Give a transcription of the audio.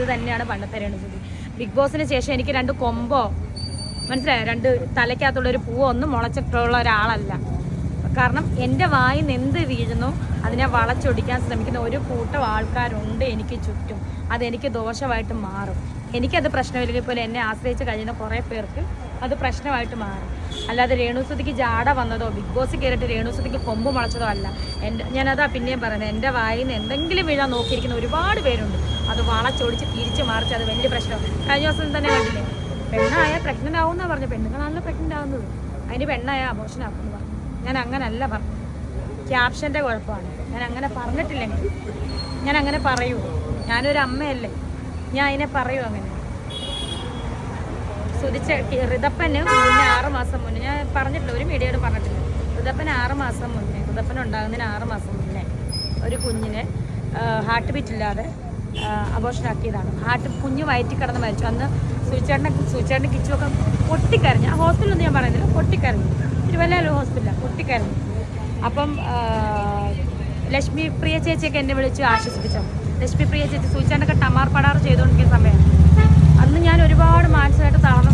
രേണുസുതി തന്നെയാണ് പണ്ടത്തെ രേണുസുതി ബിഗ് ബോസിന് ശേഷം എനിക്ക് രണ്ട് കൊമ്പോ മനസ്സിലായോ? രണ്ട് തലയ്ക്കകത്തുള്ള ഒരു പൂവോ ഒന്നും മുളച്ചിട്ടുള്ള ഒരാളല്ല. കാരണം എന്റെ വായിൽ നിന്ന് എന്ത് വീഴുന്നു? അതിനെ വളച്ചൊടിക്കാൻ ശ്രമിക്കുന്ന ഒരു കൂട്ടം ആൾക്കാരുണ്ട് എനിക്ക് ചുറ്റും. അതെനിക്ക് ദോഷമായിട്ട് മാറും. എനിക്കത് പ്രശ്നമില്ലെങ്കിൽ പോലും എന്നെ ആശ്രയിച്ച് കഴിയുന്ന കുറേ പേർക്ക് അത് പ്രശ്നമായിട്ട് മാറും. അല്ലാതെ രേണുസുതിക്ക് ജാട വന്നതോ ബിഗ് ബോസ് കയറിയിട്ട് രേണുസുതിക്ക് കൊമ്പ് മുളച്ചതോ അല്ല. എന്റെ ഞാനതാ പിന്നെയും പറയുന്നത് എന്റെ വായിൽ നിന്ന് എന്തെങ്കിലും വീഴാൻ നോക്കിയിരിക്കുന്ന ഒരുപാട് പേരുണ്ട്. അത് വളച്ചൊടിച്ച് തിരിച്ച് മറിച്ച് അത് വലിയ പ്രശ്നം കഴിഞ്ഞ ദിവസം തന്നെ കണ്ടില്ലേ? പെണ്ണായ പ്രഗ്നന്റ് ആവുമെന്നാ പറഞ്ഞു. പെണ്ണുങ്ങളാണല്ലോ പ്രഗ്നന്റ് ആവുന്നത് അതിന് പെണ്ണായ അബോഷൻ ആക്കുന്നു പറഞ്ഞു. ഞാൻ അങ്ങനല്ല പറഞ്ഞു. ക്യാപ്ഷന്റെ കുഴപ്പമാണ്. ഞാൻ അങ്ങനെ പറഞ്ഞിട്ടില്ലെങ്കിൽ ഞാൻ അങ്ങനെ പറയൂ. ഞാനൊരു അമ്മയല്ലേ ഞാൻ അതിനെ പറയൂ അങ്ങനെ. സുതിച്ച ഋതപ്പന് മുന്നേ ആറ് മാസം മുന്നേ. ഞാൻ പറഞ്ഞിട്ടില്ല ഒരു മീഡിയയോട് പറഞ്ഞിട്ടില്ല. ഋതപ്പൻ ആറ് മാസം മുന്നേ ഋതപ്പൻ ഉണ്ടാകുന്നതിന് ആറ് മാസം മുന്നേ ഒരു കുഞ്ഞിനെ ഹാർട്ട് ബീറ്റ് ഇല്ലാതെ ആക്കിയതാണ്. ഹാർട്ട് കുഞ്ഞ് വയറ്റി കിടന്ന് മരിച്ചു. അന്ന് സുചേട്ടനെ സുചേട്ടന്റെ കിച്ചുമൊക്കെ പൊട്ടിക്കരഞ്ഞു. ആ ഹോസ്പിറ്റലൊന്നും ഞാൻ പറയുന്നില്ല. പൊട്ടിക്കരഞ്ഞു. തിരുവല്ലയിലെ ഹോസ്പിറ്റലാണ് പൊട്ടിക്കരഞ്ഞു. അപ്പം ലക്ഷ്മി പ്രിയ ചേച്ചിയൊക്കെ എന്നെ വിളിച്ച് ആശ്വസിപ്പിച്ചു ലക്ഷ്മി പ്രിയ ചേച്ചി സുചേട്ടനൊക്കെ ടമാർ പടാർ ചെയ്തുകൊണ്ടിരിക്കുന്ന സമയമാണ്. അന്ന് ഞാൻ ഒരുപാട് മാനസികമായിട്ട് തളർന്ന